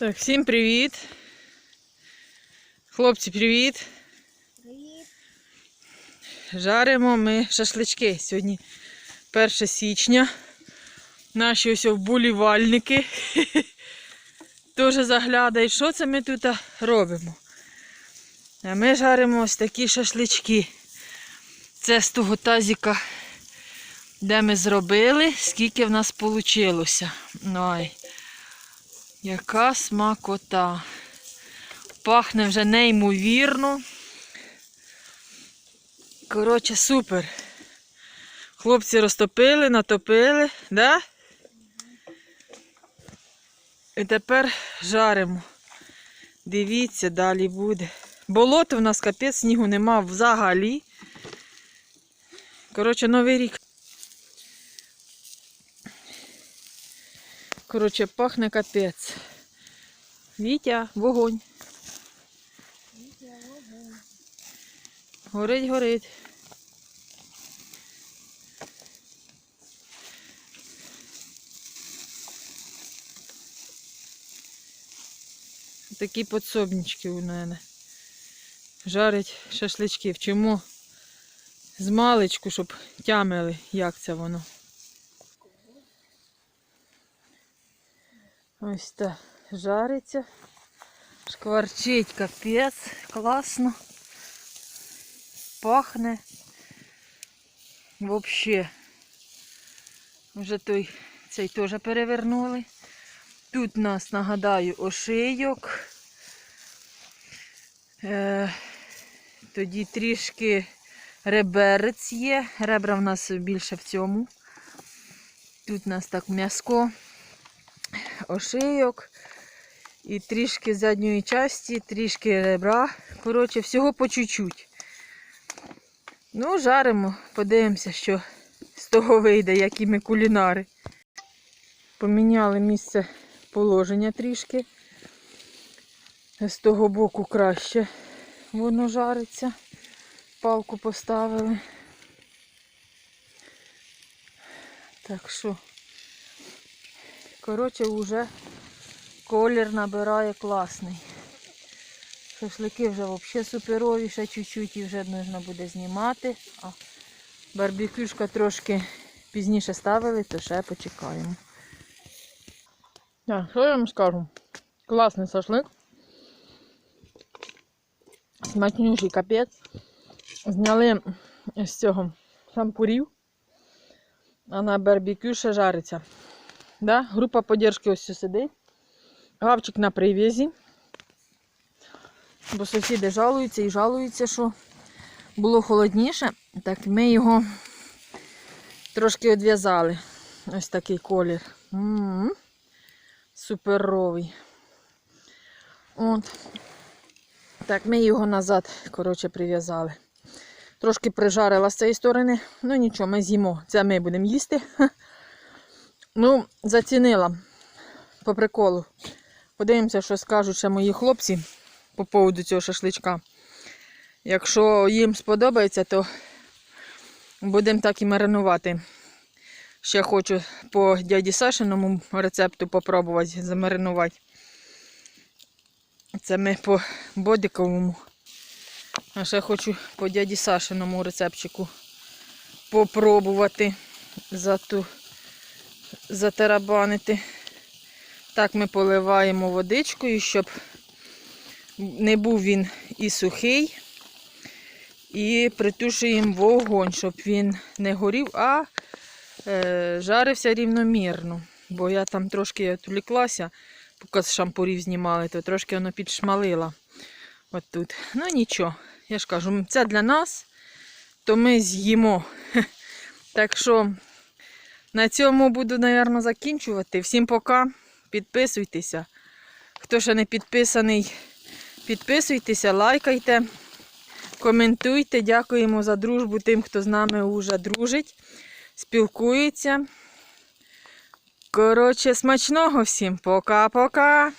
Так, всім привіт. Хлопці, привіт. Привіт. Жаримо ми шашлички. Сьогодні 1 січня. Наші ось вболівальники теж заглядають, що це ми тут робимо. А ми жаримо ось такі шашлички. Це з того тазіка, де ми зробили, скільки в нас вийшло. Ой, яка смакота. Пахне вже неймовірно. Коротше, супер. Хлопці розтопили, натопили, да? І тепер жаримо. Дивіться, далі буде. Болото в нас капець, снігу нема взагалі. Коротше, новий рік. Коротше, пахне капець. Вітя, вогонь. Горить, горить. Такі подсобнички у мене. Жарить шашлички. Вчимо з маличку, щоб тямили, як це воно. Ось так жариться. Шкварчить капець, класно. Пахне. Вообще. Вже той цей теж перевернули. Тут нас, нагадаю, ошийок. Е, тоді трішки реберець є. Ребра в нас більше в цьому. Тут у нас так м'яско, ошийок. І трішки задньої часті, трішки ребра. Коротше, всього по чуть-чуть. Ну, жаримо, подивимося, що з того вийде, які ми кулінари. Поміняли місце положення трішки. З того боку краще воно жариться. Палку поставили. Так що, коротше, вже колір набирає класний. Шашлики вже взагалі суперові, ще чуть-чуть і вже можна буде знімати. А барбекюшка трошки пізніше ставили, то ще почекаємо. Так, що я вам скажу? Класний шашлик. Смачнющий капець. Зняли з цього шампурів, а на барбекю ще жариться. Да? Група поддержки ось сидить. Гавчик на привізі. Бо сусіди жалуються і жалуються, що було холодніше, так ми його трошки відв'язали. Ось такий колір. М -м -м. Суперовий. От. Так, ми його назад, коротше, прив'язали. Трошки прижарила з цієї сторони. Ну нічого, ми з'їмо. Це ми будемо їсти. Ну, зацінила по приколу. Подивимося, що скажуть ще мої хлопці по поводу цього шашличка. Якщо їм сподобається, то будемо так і маринувати. Ще хочу по дяді Сашиному рецепту попробувати замаринувати. Це ми по бодиковому. А ще хочу по дяді Сашиному рецептчику попробувати зату, затарабанити. Так ми поливаємо водичкою, щоб не був він і сухий. І притушуємо вогонь, щоб він не горів, а е, жарився рівномірно. Бо я там трошки відвліклася, поки з шампурів знімали, то трошки воно підшмалило. От тут. Ну нічого, я ж кажу, це для нас, то ми з'їмо. Так що на цьому буду, мабуть, закінчувати. Всім пока. Підписуйтеся. Хто ще не підписаний, підписуйтеся, лайкайте, коментуйте. Дякуємо за дружбу тим, хто з нами вже дружить, спілкується. Коротше, смачного всім. Пока-пока.